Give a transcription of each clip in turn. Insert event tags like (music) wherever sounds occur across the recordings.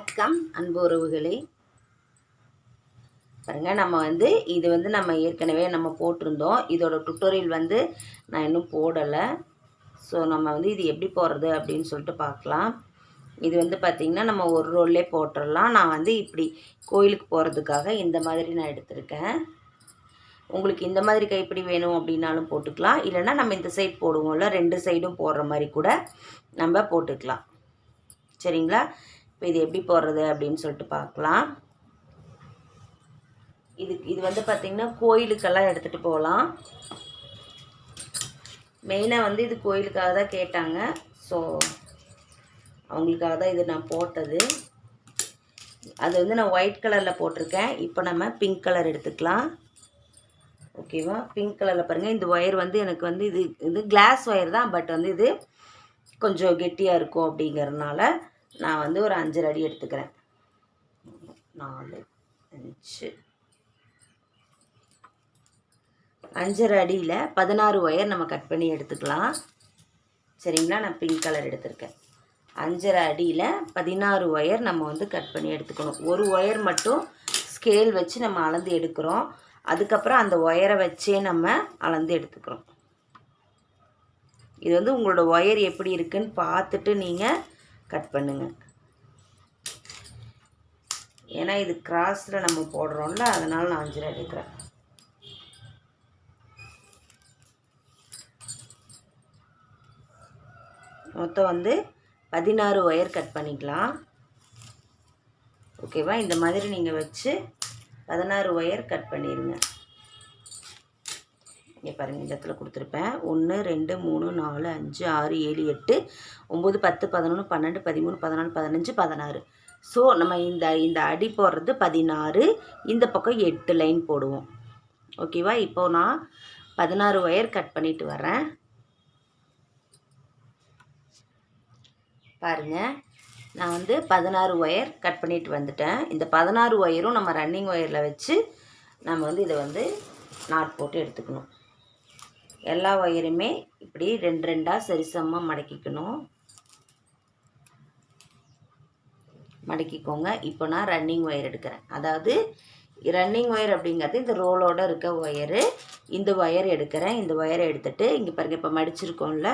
வணக்கம் அன்பு உறவுகளே. பாருங்க நம்ம வந்து இது வந்து நம்ம ஏற்கனவே நம்ம போட்டிருந்தோம். இதோட டுட்டோரியல் வந்து நான் இன்னும் போடலை. ஸோ நம்ம வந்து இது எப்படி போடுறது அப்படின்னு சொல்லிட்டு பார்க்கலாம். இது வந்து பார்த்திங்கன்னா நம்ம ஒரு ரோல்லே போட்டுடலாம். நான் வந்து இப்படி கோயிலுக்கு போகிறதுக்காக இந்த மாதிரி நான் எடுத்திருக்கேன். உங்களுக்கு இந்த மாதிரி கைப்பிடி வேணும் அப்படின்னாலும் போட்டுக்கலாம். இல்லைன்னா நம்ம இந்த சைட் போடுவோம்ல ரெண்டு சைடும் போடுற மாதிரி கூட நம்ம போட்டுக்கலாம். சரிங்களா? இப்போ இது எப்படி போடுறது அப்படின்னு சொல்லிட்டு பார்க்கலாம். இது இது வந்து பார்த்திங்கன்னா கோயிலுக்கெல்லாம் எடுத்துகிட்டு போகலாம். மெயினாக வந்து இது கோயிலுக்காக தான் கேட்டாங்க. ஸோ அவங்களுக்காக தான் இது நான் போட்டது. அது வந்து நான் ஒயிட் கலரில் போட்டிருக்கேன். இப்போ நம்ம பிங்க் கலர் எடுத்துக்கலாம். ஓகேவா பிங்க் கலரில் பாருங்கள் இந்த ஒயர் வந்து எனக்கு வந்து இது இது கிளாஸ் ஒயர் தான். பட் வந்து இது கொஞ்சம் கெட்டியாக இருக்கும் அப்படிங்கிறதுனால நான் வந்து ஒரு அஞ்சரை அடி எடுத்துக்கிறேன். நாலு அஞ்சு. அஞ்சரை அடியில் பதினாறு ஒயர் நம்ம கட் பண்ணி எடுத்துக்கலாம். சரிங்களா? நான் பிங்க் கலர் எடுத்திருக்கேன். அஞ்சரை அடியில் பதினாறு ஒயர் நம்ம வந்து கட் பண்ணி எடுத்துக்கணும். ஒரு ஒயர் மட்டும் ஸ்கேல் வச்சு நம்ம அளந்து எடுக்கிறோம். அதுக்கப்புறம் அந்த ஒயரை வச்சே நம்ம அளந்து எடுத்துக்கிறோம். இது வந்து உங்களோட ஒயர் எப்படி இருக்குன்னு பார்த்துட்டு நீங்கள் கட் பண்ணுங்க. ஏன்னா இது கிராஸில் நம்ம போடுறோம்ல அதனால் நான் அஞ்சரை எடுக்கிறேன் மொத்தம் வந்து பதினாறு ஒயர் கட் பண்ணிக்கலாம். ஓகேவா இந்த மாதிரி நீங்கள் வச்சு பதினாறு ஒயர் கட் பண்ணிடுங்க இங்கே பாருங்கள் இந்த இடத்துல கொடுத்துருப்பேன். ஒன்று ரெண்டு மூணு நாலு அஞ்சு ஆறு ஏழு எட்டு ஒம்பது பத்து பதினொன்று பன்னெண்டு பதிமூணு பதினாலு பதினஞ்சு பதினாறு. ஸோ நம்ம இந்த இந்த அடி போடுறது பதினாறு இந்த பக்கம் எட்டு லைன் போடுவோம். ஓகேவா இப்போ நான் பதினாறு ஒயர் கட் பண்ணிட்டு வரேன் பாருங்கள் நான் வந்து பதினாறு ஒயர் கட் பண்ணிட்டு வந்துட்டேன். இந்த பதினாறு ஒயரும் நம்ம ரன்னிங் ஒயரில் வச்சு நம்ம வந்து இதை வந்து நாட் போட்டு எடுத்துக்கணும். எல்லா ஒயருமே இப்படி ரெண்டு ரெண்டாக சரிசமமாக மடக்கிக்கணும். மடக்கிக்கோங்க. இப்போ நான் ரன்னிங் ஒயர் எடுக்கிறேன். அதாவது ரன்னிங் ஒயர் அப்படிங்கிறது இந்த ரோலோட இருக்க ஒயரு இந்த ஒயர் எடுக்கிறேன். இந்த ஒயரை எடுத்துகிட்டு இங்கே பாருங்க இப்போ மடிச்சிருக்கோம்ல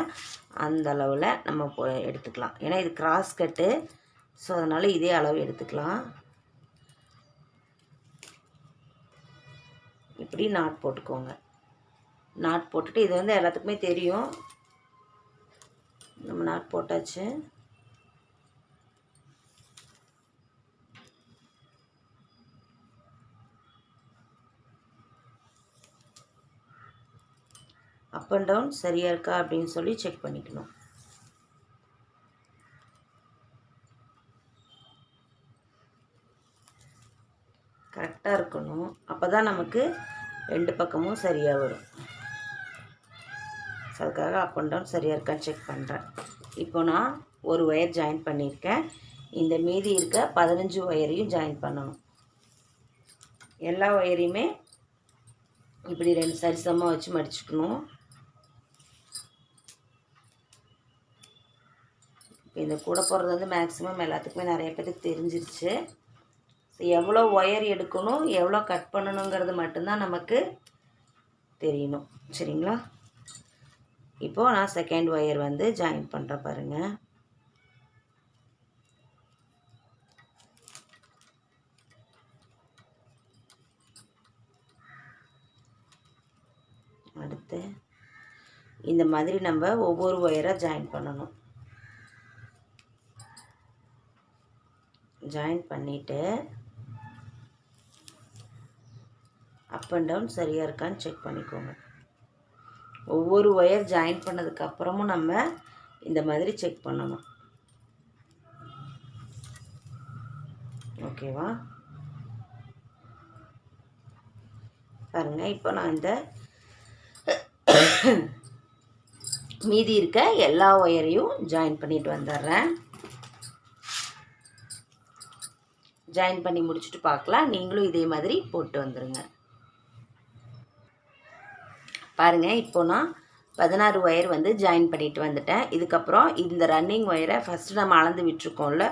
அந்த அளவில் நம்ம எடுத்துக்கலாம். ஏன்னா இது கிராஸ் கட்டு ஸோ அதனால் இதே அளவு எடுத்துக்கலாம். இப்படி நாட் போட்டுக்கோங்க. நாட் போட்டுட்டு இது வந்து எல்லாத்துக்குமே தெரியும். நம்ம நாட் போட்டாச்சு. அப் அண்ட் டவுன் சரியாக இருக்கா அப்படின்னு சொல்லி செக் பண்ணிக்கணும். கரெக்டாக இருக்கணும். அப்போ தான் நமக்கு ரெண்டு பக்கமும் சரியாக வரும். ஸோ அதுக்காக அப் அண்ட் டவுன் சரியாக இருக்கான்னு செக் பண்ணுறேன் இப்போ நான் ஒரு ஒயர் ஜாயின் பண்ணியிருக்கேன். இந்த மீதி இருக்க பதினஞ்சு ஒயரையும் ஜாயின் பண்ணணும். எல்லா ஒயரையுமே இப்படி ரெண்டு சரிசமாக வச்சு மடிச்சுக்கணும். இப்போ இந்த கூட போகிறது வந்து மேக்ஸிமம் எல்லாத்துக்குமே நிறைய பேருக்கு தெரிஞ்சிருச்சு. ஸோ எவ்வளோ ஒயர் எடுக்கணும் எவ்வளோ கட் பண்ணணுங்கிறது மட்டும்தான் நமக்கு தெரியணும் சரிங்களா? இப்போது நான் செகண்ட் ஒயர் வந்து ஜாயின் பண்ணுறேன் பாருங்கள் அடுத்து இந்த மாதிரி நம்ம ஒவ்வொரு ஒயராக ஜாயின் பண்ணணும். ஜாயின் பண்ணிவிட்டு அப் அண்ட் டவுன் சரியாக இருக்கான்னு செக் பண்ணிக்கோங்க. ஒவ்வொரு ஒயர் ஜாயின் பண்ணதுக்கப்புறமும் நம்ம இந்த மாதிரி செக் பண்ணணும். ஓகேவா பாருங்கள் இப்போ நான் இந்த (coughs) மீதி இருக்க எல்லா ஒயரையும் ஜாயின் பண்ணிட்டு வந்துடுறேன். ஜாயின் பண்ணி முடிச்சுட்டு பார்க்கலாம். நீங்களும் இதே மாதிரி போட்டு வந்துடுங்க பாருங்கள் இப்போ நான் பதினாறு ஒயர் வந்து ஜாயின் பண்ணிட்டு வந்துட்டேன். இதுக்கப்புறம் இந்த ரன்னிங் ஒயரை ஃபஸ்ட்டு நம்ம அளந்து விட்டுருக்கோம்ல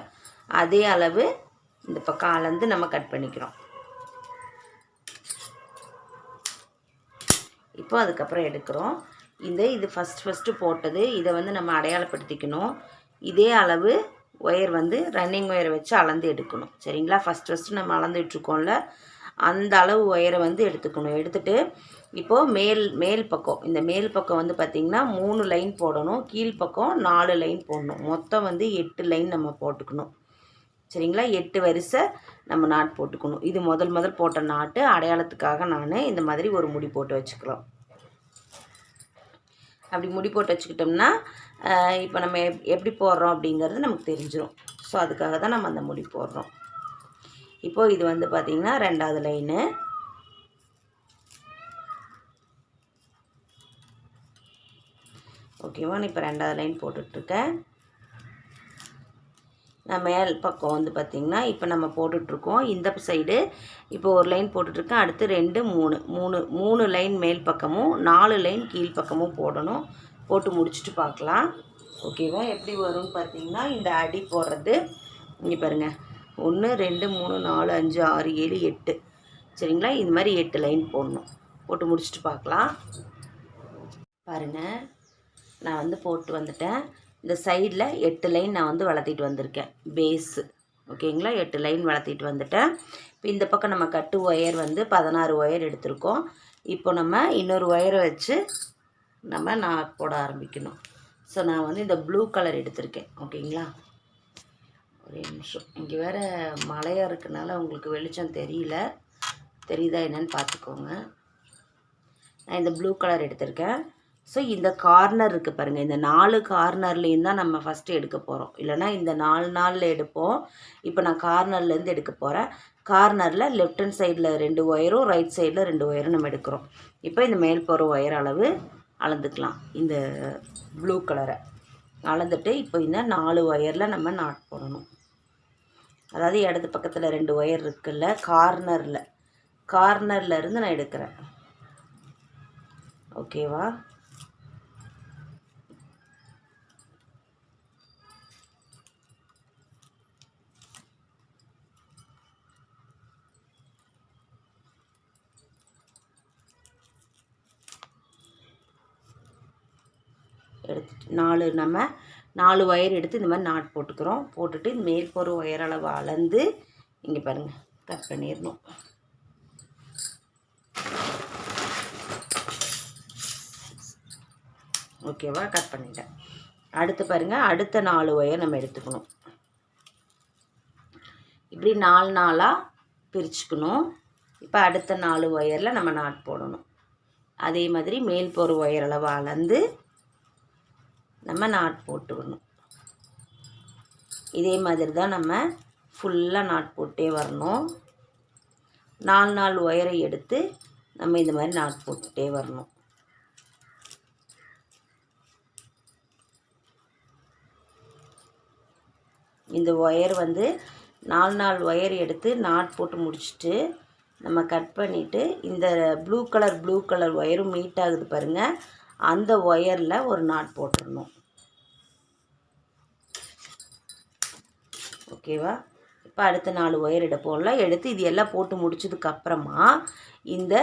அதே அளவு இந்த பக்கம் அளந்து நம்ம கட் பண்ணிக்கிறோம். இப்போ அதுக்கப்புறம் எடுக்கிறோம். இந்த இது ஃபஸ்ட் ஃபஸ்ட்டு போட்டது இதை வந்து நம்ம அடையாளப்படுத்திக்கணும். இதே அளவு ஒயர் வந்து ரன்னிங் ஒயரை வச்சு அளந்து எடுக்கணும். சரிங்களா? ஃபஸ்ட் ஃபஸ்ட்டு நம்ம அளந்துட்டுருக்கோம்ல அந்த அளவு ஒயரை வந்து எடுத்துக்கணும். எடுத்துட்டு இப்போது மேல் மேல் பக்கம். இந்த மேல் பக்கம் வந்து பார்த்திங்கன்னா மூணு லைன் போடணும். கீழ் பக்கம் நாலு லைன் போடணும். மொத்தம் வந்து எட்டு லைன் நம்ம போட்டுக்கணும். சரிங்களா? எட்டு வரிசை நம்ம நாட் போட்டுக்கணும். இது முதல் முதல் போட்ட நாட்டு அடையாளத்துக்காக நான் இந்த மாதிரி ஒரு முடி போட்டு வச்சுக்கலாம். அப்படி முடி போட்டு வச்சுக்கிட்டோம்னா இப்போ நம்ம எப் எப்படி போடுறோம் அப்படிங்கிறது நமக்கு தெரிஞ்சிடும் ஸோ அதுக்காக தான் நம்ம அந்த முடி போடுறோம். இப்போது இது வந்து பார்த்திங்கன்னா ரெண்டாவது லைனு ஓகேவா? நான் இப்போ ரெண்டாவது லைன் போட்டுட்ருக்கேன். நான் மேல் பக்கம் வந்து பார்த்திங்கன்னா இப்போ நம்ம போட்டுட்ருக்கோம். இந்த சைடு இப்போ ஒரு லைன் போட்டுட்ருக்கேன். அடுத்து ரெண்டு மூணு. மூணு மூணு லைன் மேல் பக்கமும் நாலு லைன் கீழ் பக்கமும் போடணும். போட்டு முடிச்சுட்டு பார்க்கலாம் ஓகேவா? எப்படி வரும்னு பார்த்தீங்கன்னா இந்த அடி போடுறது இங்கே பாருங்கள் ஒன்று ரெண்டு மூணு நாலு அஞ்சு ஆறு ஏழு எட்டு. சரிங்களா? இந்த மாதிரி எட்டு லைன் போடணும். போட்டு முடிச்சுட்டு பார்க்கலாம் பாருங்கள் நான் வந்து போட்டு வந்துட்டேன். இந்த சைடில் எட்டு லைன் நான் வந்து வளர்த்திட்டு வந்திருக்கேன். பேஸு ஓகேங்களா எட்டு லைன் வளர்த்திட்டு வந்துட்டேன். இப்போ இந்த பக்கம் நம்ம கட்டு ஒயர் வந்து பதினாறு ஒயர் எடுத்திருக்கோம். இப்போ நம்ம இன்னொரு ஒயரை வச்சு நம்ம நான் போட ஆரம்பிக்கணும். ஸோ நான் வந்து இந்த ப்ளூ கலர் எடுத்திருக்கேன். ஓகேங்களா ஒரே நிமிஷம். இங்கே வேறு மழையாக இருக்கனால உங்களுக்கு வெளிச்சம் தெரியல. தெரியுதா என்னன்னு பார்த்துக்கோங்க. நான் இந்த ப்ளூ கலர் எடுத்திருக்கேன். ஸோ இந்த கார்னர் இருக்குது பாருங்கள் இந்த நாலு கார்னர்லேயும் தான் நம்ம ஃபஸ்ட்டு எடுக்க போகிறோம் இல்லைனா இந்த நாலு நாளில் எடுப்போம். இப்போ நான் கார்னர்லேருந்து எடுக்க போகிறேன் கார்னரில் லெஃப்ட் ஹேண்ட் சைடில் ரெண்டு ஒயரும் ரைட் சைடில் ரெண்டு ஒயரும் நம்ம எடுக்கிறோம். இப்போ இந்த மேல் போகிற ஒயர் அளவு அளந்துக்கலாம். இந்த ப்ளூ கலரை அளந்துட்டு இப்போ இந்த நாலு ஒயரில் நம்ம நாட் போடணும். அதாவது இடது பக்கத்தில் ரெண்டு ஒயர் இருக்குல்ல கார்னரில் கார்னர்லேருந்து நான் எடுக்கிறேன். ஓகேவா எடுத்துட்டு நாலு நம்ம நாலு ஒயர் எடுத்து இந்த மாதிரி நாட் போட்டுக்கிறோம். போட்டுட்டு மேல் போகிற ஒயர் அளவு அளந்து இங்கே பாருங்கள் கட் பண்ணிடணும். ஓகேவா கட் பண்ணிட்டேன். அடுத்து பாருங்கள் அடுத்த நாலு ஒயர் நம்ம எடுத்துக்கணும். இப்படி நாலு நாளாக பிரிச்சுக்கணும். இப்போ அடுத்த நாலு ஒயரில் நம்ம நாட் போடணும். அதே மாதிரி மேல் போகிற ஒயர் அளவு அளந்து நம்ம நாட் போட்டுக்கணும். இதே மாதிரி தான் நம்ம ஃபுல்லாக நாட் போட்டே வரணும். நாலு நாலு ஒயரை எடுத்து நம்ம இந்த மாதிரி நாட் போட்டுகிட்டே வரணும். இந்த ஒயர் வந்து நாலு நாலு ஒயர் எடுத்து நாட் போட்டு முடிச்சுட்டு நம்ம கட் பண்ணிவிட்டு இந்த ப்ளூ கலர் ப்ளூ கலர் ஒயரும் மீட் ஆகுது பாருங்கள் அந்த ஒயரில் ஒரு நாட் போட்டுடணும். ஓகேவா? இப்போ அடுத்த நாலு ஒயர் எடுப்போம்ல எடுத்து இது எல்லாம் போட்டு முடிச்சதுக்கப்புறமா இந்த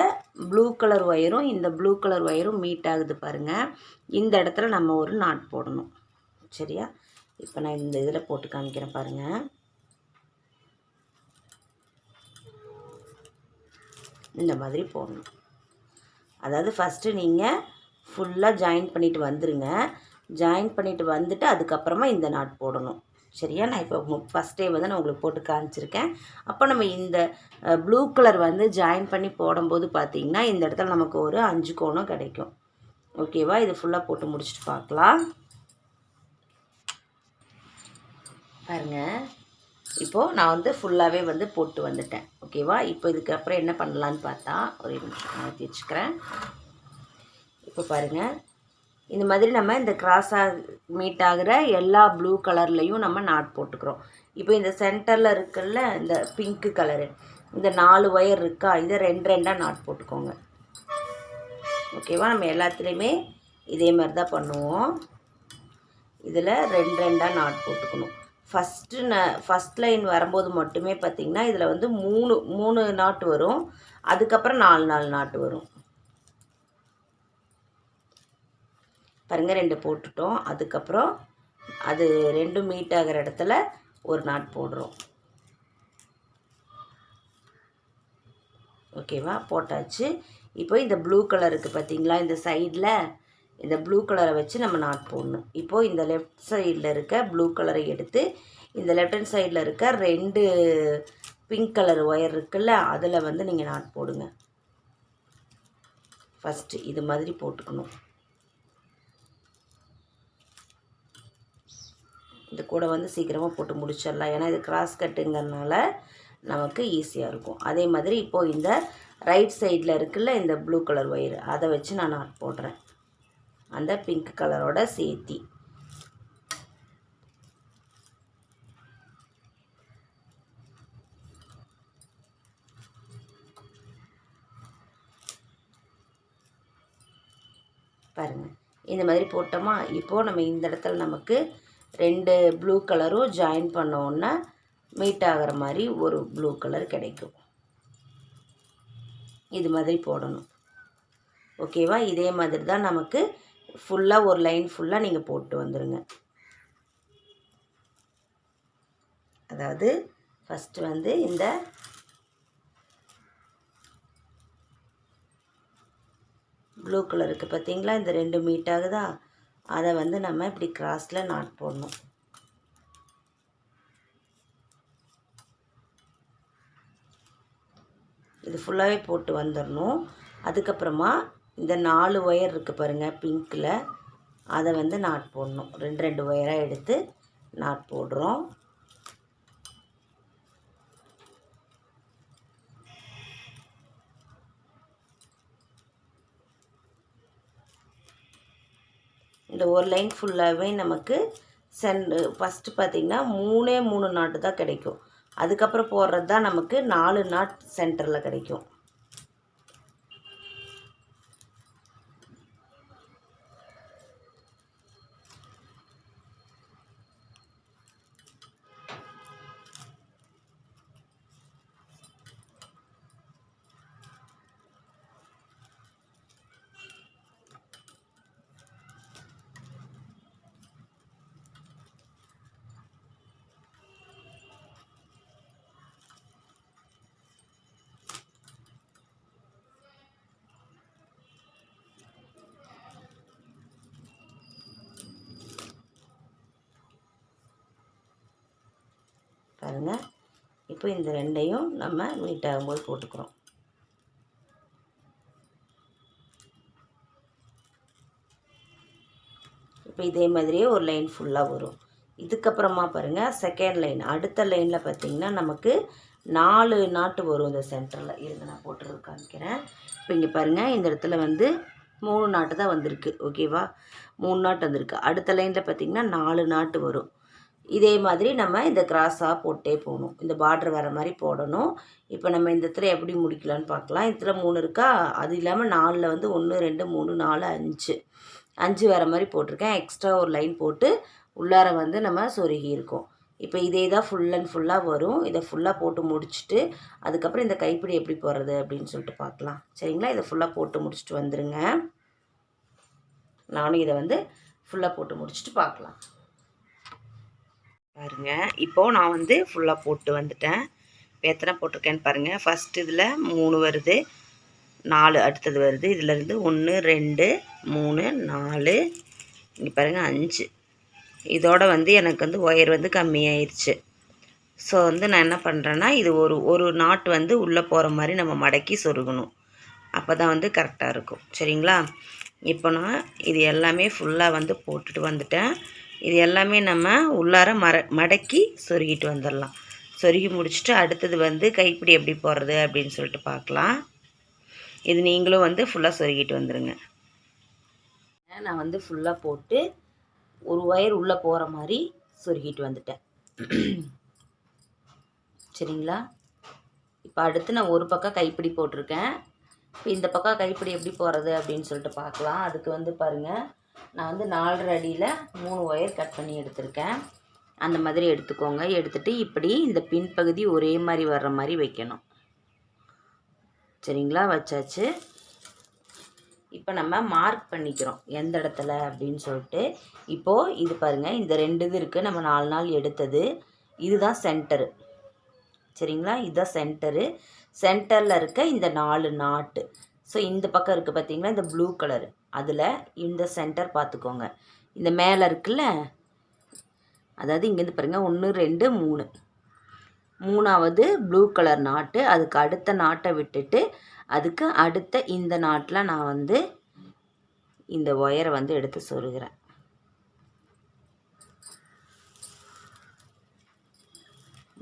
ப்ளூ கலர் ஒயரும் இந்த ப்ளூ கலர் ஒயரும் மீட் ஆகுது பாருங்கள் இந்த இடத்துல நம்ம ஒரு நாட் போடணும். சரியா? இப்போ நான் இந்த இதில் போட்டு காமிக்கிறேன் பாருங்கள் இந்த மாதிரி போடணும். அதாவது ஃபஸ்ட்டு நீங்கள் ஃபுல்லாக ஜாயின் பண்ணிவிட்டு வந்துடுங்க ஜாயின் பண்ணிவிட்டு வந்துட்டு அதுக்கப்புறமா இந்த நாட் போடணும். சரியா? நான் இப்போ ஃபஸ்ட்டே வந்து நான் உங்களுக்கு போட்டு காமிச்சிருக்கேன். அப்போ நம்ம இந்த ப்ளூ கலர் வந்து ஜாயின் பண்ணி போடும்போது பார்த்திங்கன்னா இந்த இடத்துல நமக்கு ஒரு அஞ்சு கோணம் கிடைக்கும். ஓகேவா இது ஃபுல்லாக போட்டு முடிச்சுட்டு பார்க்கலாம் பாருங்கள் இப்போது நான் வந்து ஃபுல்லாகவே வந்து போட்டு வந்துட்டேன். ஓகேவா இப்போ இதுக்கப்புறம் என்ன பண்ணலான்னு பார்த்தா ஒரு நிமிஷம் மாற்றி வச்சுக்கிறேன். இப்போ பாருங்கள் இந்த மாதிரி நம்ம இந்த கிராஸாக மீட் ஆகிற எல்லா ப்ளூ கலர்லேயும் நம்ம நாட் போட்டுக்கிறோம். இப்போ இந்த சென்டரில் இருக்குல்ல இந்த பிங்க்கு கலரு இந்த நாலு ஒயர் இருக்கா? இதை ரெண்டு ரெண்டாக நாட் போட்டுக்கோங்க. ஓகேவா நம்ம எல்லாத்துலேயுமே இதே மாதிரி தான் பண்ணுவோம். இதில் ரெண்டு ரெண்டாக நாட் போட்டுக்கணும். ஃபஸ்ட்டு ந ஃபஸ்ட் லைன் வரும்போது மட்டுமே பார்த்திங்கன்னா இதில் வந்து மூணு மூணு நாட்டு வரும். அதுக்கப்புறம் நாலு நாலு நாட்டு வரும். பாருங்கள் ரெண்டு போட்டுட்டோம். அதுக்கப்புறம் அது ரெண்டும் மீட் ஆகிற இடத்துல ஒரு நாட் போடுறோம். ஓகேவா போட்டாச்சு. இப்போ இந்த ப்ளூ கலருக்கு பார்த்தீங்களா இந்த சைடில் இந்த ப்ளூ கலரை வச்சு நம்ம நாட் போடணும். இப்போது இந்த லெஃப்ட் சைடில் இருக்க ப்ளூ கலரை எடுத்து இந்த லெஃப்ட் ஹேண்ட் சைடில் இருக்க ரெண்டு பிங்க் கலர் ஒயர் இருக்குல்ல அதில் வந்து நீங்கள் நாட் போடுங்க. ஃபஸ்ட்டு இது மாதிரி போட்டுக்கணும். இந்த கூட வந்து சீக்கிரமாக போட்டு முடிச்சிடலாம். ஏன்னா இது கிராஸ் கட்டுங்கிறதுனால நமக்கு ஈஸியாக இருக்கும். அதே மாதிரி இப்போது இந்த ரைட் சைடில் இருக்குல்ல இந்த ப்ளூ கலர் ஒயர் அதை வச்சு நான் நாட் போடுறேன். அந்த பிங்க் கலரோட சேர்த்தி. பாருங்கள் இந்த மாதிரி போட்டோமா? இப்போது நம்ம இந்த இடத்துல நமக்கு ரெண்டு ப்ளூ கலரும் ஜாயின் பண்ணோன்னா மீட் ஆகிற மாதிரி ஒரு ப்ளூ கலர் கிடைக்கும். இது மாதிரி போடணும். ஓகேவா இதே மாதிரி தான் நமக்கு ஃபுல்லாக ஒரு லைன் ஃபுல்லாக நீங்கள் போட்டு வந்துடுங்க அதாவது ஃபஸ்ட்டு வந்து இந்த ப்ளூ கலருக்கு பார்த்தீங்களா இந்த ரெண்டு மீட் ஆகுதா? அதை வந்து நம்ம இப்படி கிராஸில் நாட் போடணும். இது ஃபுல்லாகவே போட்டு வந்துடணும் அதுக்கப்புறமா இந்த நாலு ஒயர் இருக்குது பாருங்கள் பிங்க்கில் அதை வந்து நாட் போடணும். ரெண்டு ரெண்டு ஒயராக எடுத்து நாட் போடுறோம். இந்த ஒரு லைன் ஃபுல்லாகவே நமக்கு சென்ட் ஃபஸ்ட்டு பார்த்திங்கன்னா மூணே மூணு நாட்டு தான் கிடைக்கும். அதுக்கப்புறம் போடுறது தான் நமக்கு நாலு நாட் சென்டரில் கிடைக்கும். பாருங்கள் இப்போ இந்த ரெண்டையும் நம்ம மீட் ஆகும்போது போட்டுக்கிறோம். இப்போ இதே மாதிரியே ஒரு லைன் ஃபுல்லாக வரும். இதுக்கப்புறமா பாருங்கள் செகண்ட் லைன் அடுத்த லைனில் பார்த்திங்கன்னா நமக்கு நாலு நாட்டு வரும் இந்த சென்டரில் இருந்து நான் போட்டுறது காமிக்கிறேன். இப்போ இங்கே பாருங்கள் இந்த இடத்துல வந்து மூணு நாட்டு தான் வந்திருக்கு. ஓகேவா மூணு நாட்டு வந்திருக்கு. அடுத்த லைனில் பார்த்திங்கன்னா நாலு நாட்டு வரும். இதே மாதிரி நம்ம இந்த கிராஸாக போட்டே போகணும். இந்த பார்டர் வர மாதிரி போடணும். இப்போ நம்ம இந்த இடத்துல எப்படி முடிக்கலான்னு பார்க்கலாம். இதில் மூணு இருக்கா? அது இல்லாமல் நாலில் வந்து ஒன்று ரெண்டு மூணு நாலு அஞ்சு. அஞ்சு வர மாதிரி போட்டிருக்கேன். எக்ஸ்ட்ரா ஒரு லைன் போட்டு உள்ளார வந்து நம்ம சொருகி இருக்கோம் இப்போ இதே தான் ஃபுல் அண்ட் ஃபுல்லாக வரும். இதை ஃபுல்லாக போட்டு முடிச்சுட்டு அதுக்கப்புறம் இந்த கைப்பிடி எப்படி போடுறது அப்படின்னு சொல்லிட்டு பார்க்கலாம். சரிங்களா? இதை ஃபுல்லாக போட்டு முடிச்சுட்டு வந்துடுங்க நானும் இதை வந்து ஃபுல்லாக போட்டு முடிச்சுட்டு பார்க்கலாம். பாருங்கள் இப்போது நான் வந்து ஃபுல்லாக போட்டு வந்துட்டேன். இப்போ எத்தனை போட்டிருக்கேன்னு பாருங்கள் ஃபஸ்ட் இதில் மூணு வருது. நாலு அடுத்தது வருது. இதிலேருந்து ஒன்று ரெண்டு மூணு நாலு இங்கே பாருங்கள் அஞ்சு. இதோட வந்து எனக்கு வந்து ஒயர் வந்து கம்மியாயிருச்சு. ஸோ வந்து நான் என்ன பண்ணுறேன்னா இது ஒரு ஒரு நாட்டு வந்து உள்ளே போகிற மாதிரி நம்ம மடக்கி சொருகணும். அப்போ தான் வந்து கரெக்டாக இருக்கும். சரிங்களா? இப்போ நான் இது எல்லாமே ஃபுல்லாக வந்து போட்டுட்டு வந்துட்டேன். இது எல்லாமே நம்ம உள்ளார மர மடக்கி சொருகிட்டு வந்துடலாம் சொருகி முடிச்சுட்டு அடுத்தது வந்து கைப்பிடி எப்படி போடுறது அப்படின்னு சொல்லிட்டு பார்க்கலாம். இது நீங்களும் வந்து ஃபுல்லாக சொருகிட்டு வந்துடுங்க நான் வந்து ஃபுல்லாக போட்டு ஒரு ஒயர் உள்ளே போகிற மாதிரி சொருகிட்டு வந்துட்டேன். சரிங்களா? இப்போ அடுத்து நான் ஒரு பக்கம் கைப்பிடி போட்டிருக்கேன். இப்போ இந்த பக்கம் கைப்பிடி எப்படி போகிறது அப்படின்னு சொல்லிட்டு பார்க்கலாம். அதுக்கு வந்து பாருங்கள் நான் வந்து நாலரை அடியில் மூணு ஒயர் கட் பண்ணி எடுத்திருக்கேன். அந்த மாதிரி எடுத்துக்கோங்க. எடுத்துகிட்டு இப்படி இந்த பின்பகுதி ஒரே மாதிரி வர்ற மாதிரி வைக்கணும். சரிங்களா? வச்சாச்சு. இப்போ நம்ம மார்க் பண்ணிக்கிறோம். எந்த இடத்துல அப்படின்னு சொல்லிட்டு. இப்போது இது பாருங்கள் இந்த ரெண்டு இது இருக்குது நம்ம நாலு நாள் எடுத்தது. இதுதான் சென்டரு சரிங்களா? இதுதான் சென்டரு சென்டரில் இருக்க இந்த நாலு நாட்டு. ஸோ இந்த பக்கம் இருக்குது பார்த்தீங்களா இந்த ப்ளூ கலரு அதில் இந்த சென்டர் பார்த்துக்கோங்க இந்த மேலே இருக்குல்ல? அதாவது இங்கேருந்து பாருங்கள் ஒன்று ரெண்டு மூணு. மூணாவது ப்ளூ கலர் நாட்டு அதுக்கு அடுத்த நாட்டை விட்டுட்டு அதுக்கு அடுத்த இந்த நாட்டில் நான் வந்து இந்த ஒயரை வந்து எடுத்து சொருகிறேன்.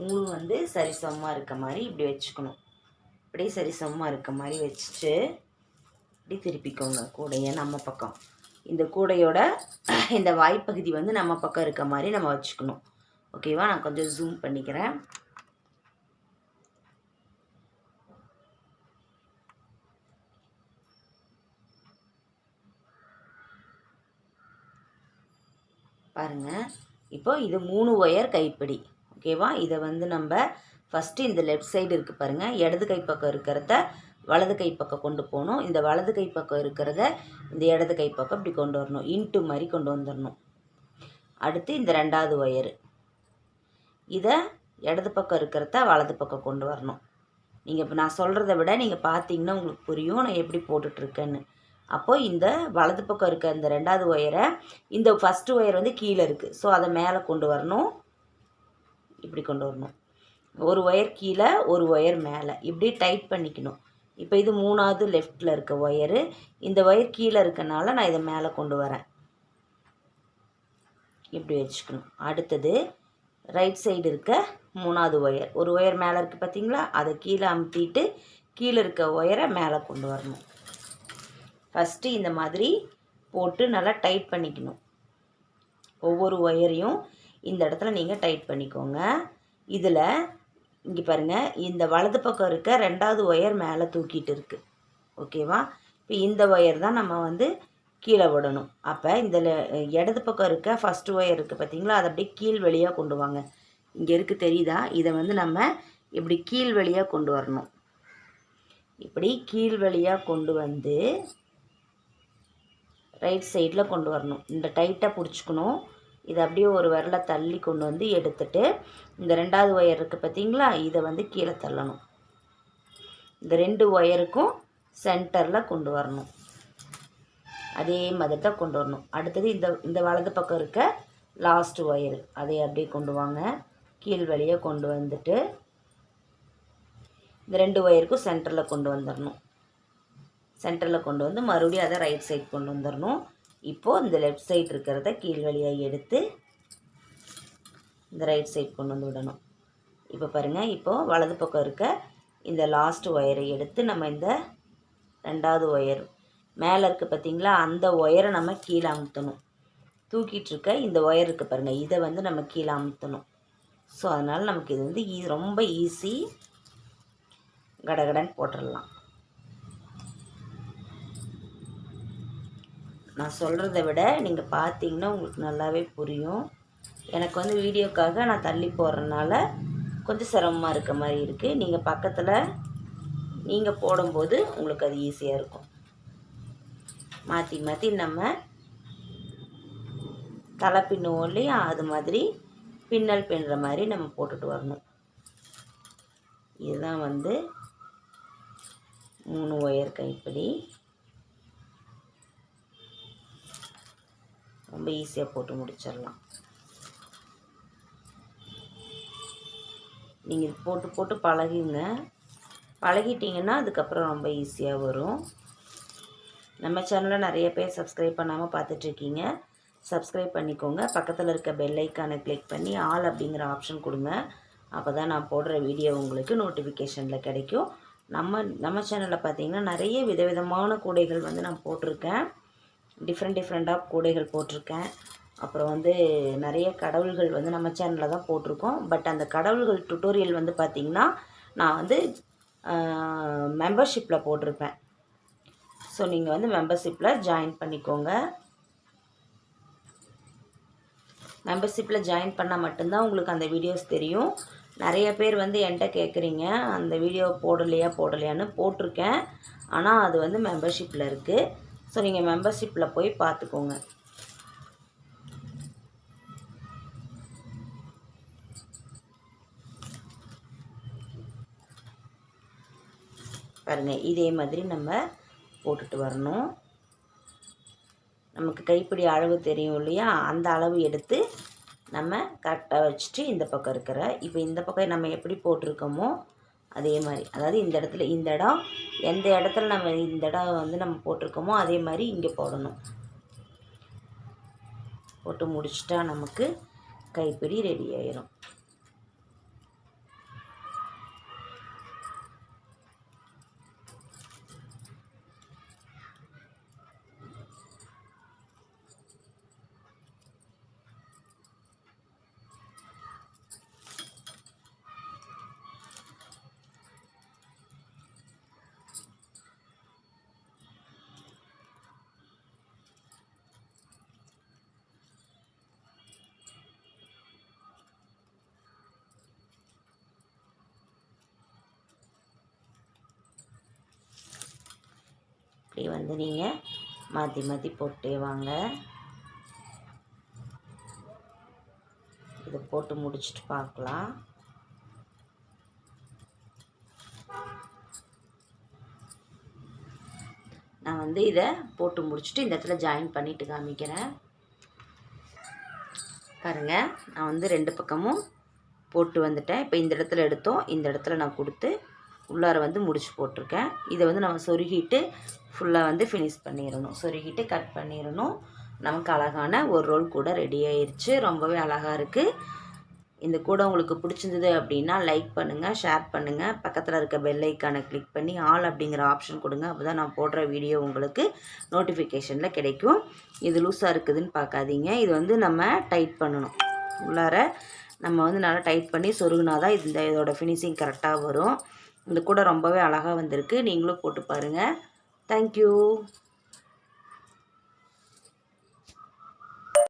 மூணு வந்து சரிசமமாக இருக்க மாதிரி இப்படி வச்சுக்கணும். இப்படியே சரிசமமாக இருக்க மாதிரி வச்சுட்டு இப்படி திருப்பிக்கோங்க. கூடையை நம்ம பக்கம். இந்த கூடையோட (clears throat) இந்த வாய்ப்பகுதி வந்து நம்ம பக்கம் இருக்க மாதிரி நம்ம வச்சுக்கணும். ஓகேவா நான் கொஞ்சம் ஜூம் பண்ணிக்கிறேன். பாருங்கள் இப்போ இது மூணு ஒயர் கைப்பிடி. ஓகேவா இதை வந்து நம்ம ஃபஸ்ட்டு இந்த லெஃப்ட் சைடு இருக்குது பாருங்கள் இடது கைப்பக்கம் இருக்கிறத வலது கை பக்கம் கொண்டு போகணும். இந்த வலது கை பக்கம் இருக்கிறத இந்த இடது கை பக்கம் இப்படி கொண்டு வரணும். இன்ட்டு மாதிரி கொண்டு வந்துடணும். அடுத்து இந்த ரெண்டாவது ஒயரு இதை இடது பக்கம் இருக்கிறத வலது பக்கம் கொண்டு வரணும். நீங்கள் இப்போ நான் சொல்கிறத விட நீங்கள் பார்த்தீங்கன்னா உங்களுக்கு புரியும் நான் எப்படி போட்டுட்ருக்கேன்னு. அப்போது இந்த வலது பக்கம் இருக்க இந்த ரெண்டாவது ஒயரை இந்த ஃபஸ்ட்டு ஒயர் வந்து கீழே இருக்குது ஸோ அதை மேலே கொண்டு வரணும். இப்படி கொண்டு வரணும். ஒரு ஒயர் கீழே ஒரு ஒயர் மேலே. இப்படி டைட் பண்ணிக்கணும். இப்போ இது மூணாவது லெஃப்டில் இருக்க ஒயரு. இந்த ஒயர் கீழே இருக்கனால நான் இதை மேலே கொண்டு வரேன். இப்படி வச்சுக்கணும். அடுத்தது ரைட் சைடு இருக்க மூணாவது ஒயர். ஒரு ஒயர் மேலே இருக்குது பார்த்தீங்களா? அதை கீழே அமுத்திட்டு கீழே இருக்க ஒயரை மேலே கொண்டு வரணும். ஃபஸ்ட்டு இந்த மாதிரி போட்டு நல்லா டைட் பண்ணிக்கணும். ஒவ்வொரு ஒயரையும் இந்த இடத்துல நீங்கள் டைட் பண்ணிக்கோங்க. இதில் இங்கே பாருங்கள் இந்த வலது பக்கம் இருக்க ரெண்டாவது ஒயர் மேலே தூக்கிட்டு இருக்குது ஓகேவா இப்போ இந்த ஒயர் தான் நம்ம வந்து கீழே விடணும். அப்போ இந்த இடது பக்கம் இருக்க ஃபஸ்ட்டு ஒயர் இருக்குது பார்த்தீங்களா அதை அப்படியே கீழ் வழியாக கொண்டு வாங்க. இங்கே இருக்குது தெரியுதா? இதை வந்து நம்ம இப்படி கீழ் வழியாக கொண்டு வரணும். இப்படி கீழ் வழியாக கொண்டு வந்து ரைட் சைடில் கொண்டு வரணும். இந்த டைட்டாக பிடிச்சிக்கணும். இதை அப்படியே ஒரு விரலை தள்ளி கொண்டு வந்து எடுத்துட்டு இந்த ரெண்டாவது ஒயர் இருக்குது பார்த்தீங்களா இதை வந்து கீழே தள்ளணும். இந்த ரெண்டு ஒயருக்கும் சென்டரில் கொண்டு வரணும். அதே மாதிரி தான் கொண்டு வரணும். அடுத்தது இந்த இந்த வலது பக்கம் இருக்க லாஸ்ட் ஒயரு அதை அப்படியே கொண்டு வாங்க. கீழ் வழியை கொண்டு வந்துட்டு இந்த ரெண்டு ஒயருக்கும் சென்டரில் கொண்டு வந்துடணும் சென்டரில் கொண்டு வந்து மறுபடியும் அதை ரைட் சைட் கொண்டு வந்துடணும் இப்போது இந்த லெஃப்ட் சைட் இருக்கிறத கீழ் வழியாக எடுத்து இந்த ரைட் சைட் கொண்டு வந்து விடணும். இப்போ பாருங்கள் இப்போது வலது பக்கம் இருக்க இந்த லாஸ்ட் ஒயரை எடுத்து நம்ம இந்த ரெண்டாவது ஒயர் மேலே இருக்குது பார்த்திங்களா அந்த ஒயரை நம்ம கீழே அமுத்தணும். தூக்கிட்டு இருக்க இந்த ஒயர் இருக்குது பாருங்கள் இதை வந்து நம்ம கீழே அமுத்தணும். ஸோ அதனால் நமக்கு இது வந்து ஈ ரொம்ப ஈஸி கடகடன் போட்டுடலாம். நான் சொல்கிறத விட நீங்கள் பார்த்தீங்கன்னா உங்களுக்கு நல்லாவே புரியும். எனக்கு வந்து வீடியோக்காக நான் தள்ளி போடுறதுனால கொஞ்சம் சிரமமாக இருக்க மாதிரி இருக்குது நீங்கள் பக்கத்தில் நீங்கள் போடும்போது உங்களுக்கு அது ஈஸியாக இருக்கும். மாற்றி மாற்றி நம்ம தலை பின்னுவோம் இல்லையா அது மாதிரி பின்னல் பின்னுற மாதிரி நம்ம போட்டுட்டு வரணும். இதுதான் வந்து மூணு ஒயர் கைப்பிடி. ரொம்ப ஈஸியாக போட்டு முடிச்சிடலாம். நீங்கள் போட்டு போட்டு பழகுங்க. பழகிட்டிங்கன்னா அதுக்கப்புறம் ரொம்ப ஈஸியாக வரும். நம்ம சேனலில் நிறைய பேர் சப்ஸ்கிரைப் பண்ணாமல் பார்த்துட்ருக்கீங்க. சப்ஸ்கிரைப் பண்ணிக்கோங்க. பக்கத்தில் இருக்க பெல் ஐக்கானை கிளிக் பண்ணி ஆல் அப்படிங்கிற ஆப்ஷன் கொடுங்க. அப்போ தான் நான் போடுற வீடியோ உங்களுக்கு நோட்டிஃபிகேஷனில் கிடைக்கும். நம்ம நம்ம சேனலில் பார்த்தீங்கன்னா நிறைய விதவிதமான கூடைகள் வந்து நான் போட்டிருக்கேன். டிஃப்ரெண்ட் டிஃப்ரெண்ட்டாக கூடைகள் போட்டிருக்கேன். அப்புறம் வந்து நிறைய கடவுள்கள் வந்து நம்ம சேனலில் தான் போட்டிருக்கோம். பட் அந்த கடவுள்கள் டுட்டோரியல் வந்து பார்த்திங்கன்னா நான் வந்து மெம்பர்ஷிப்பில் போட்டிருப்பேன். ஸோ நீங்கள் வந்து மெம்பர்ஷிப்பில் ஜாயின் பண்ணிக்கோங்க. மெம்பர்ஷிப்பில் ஜாயின் பண்ணால் மட்டும்தான் உங்களுக்கு அந்த வீடியோஸ் தெரியும். நிறைய பேர் வந்து என்கிட்ட கேட்குறீங்க அந்த வீடியோ போடலையா போடலையான்னு போட்டிருக்கேன். ஆனால் அது வந்து மெம்பர்ஷிப்பில் இருக்குது ஸோ நீங்கள் மெம்பர்ஷிப்பில் போய் பார்த்துக்கோங்க பாருங்கள் இதே மாதிரி நம்ம போட்டுட்டு வரணும். நமக்கு கைப்பிடி அளவு தெரியும் இல்லையா? அந்த அளவு எடுத்து நம்ம கரெக்டாக வச்சுட்டு இந்த பக்கம் இருக்கிற இப்போ இந்த பக்கம் நம்ம எப்படி போட்டிருக்கோமோ அதே மாதிரி. அதாவது இந்த இடத்துல இந்த இடம் எந்த இடத்துல நம்ம இந்த இடம் வந்து நம்ம போட்டிருக்கோமோ அதே மாதிரி இங்கே போடணும். போட்டு முடிச்சிட்டா நமக்கு கைப்பிடி ரெடி ஆயிரும். இப்படி வந்து நீங்கள் மாற்றி மாற்றி போட்டே வாங்க. இதை போட்டு முடிச்சுட்டு பார்க்கலாம் நான் வந்து இதை போட்டு முடிச்சுட்டு இந்த இடத்துல ஜாயின் பண்ணிட்டு காமிக்கிறேன். பாருங்கள் நான் வந்து ரெண்டு பக்கமும் போட்டு வந்துட்டேன். இப்போ இந்த இடத்துல எடுத்தோம். இந்த இடத்துல நான் கொடுத்து உள்ளார வந்து முடிச்சு போட்டிருக்கேன். இதை வந்து நம்ம சொருகிட்டு ஃபுல்லாக வந்து ஃபினிஷ் பண்ணிடணும் சொருகிட்டு கட் பண்ணிடணும் நமக்கு அழகான ஒரு ரோல் கூட ரெடி ஆயிடுச்சு ரொம்பவே அழகாக இருக்குது இந்த கூட உங்களுக்கு பிடிச்சிருந்தது அப்படின்னா லைக் பண்ணுங்கள் ஷேர் பண்ணுங்கள் பக்கத்தில் இருக்க பெல் ஐக்கானை கிளிக் பண்ணி ஆல் அப்படிங்கிற ஆப்ஷன் கொடுங்க. அப்போ தான் நான் போடுற வீடியோ உங்களுக்கு நோட்டிஃபிகேஷனில் கிடைக்கும். இது லூஸாக இருக்குதுன்னு பார்க்காதீங்க. இது வந்து நம்ம டைட் பண்ணணும். உள்ளார நம்ம வந்து நல்லா டைட் பண்ணி சொருகுனா தான் இந்த இதோட ஃபினிஷிங் கரெக்டாக வரும். இந்த கூட ரொம்பவே அழகாக வந்திருக்கு. நீங்களும் போட்டு பாருங்கள் தேங்க்யூ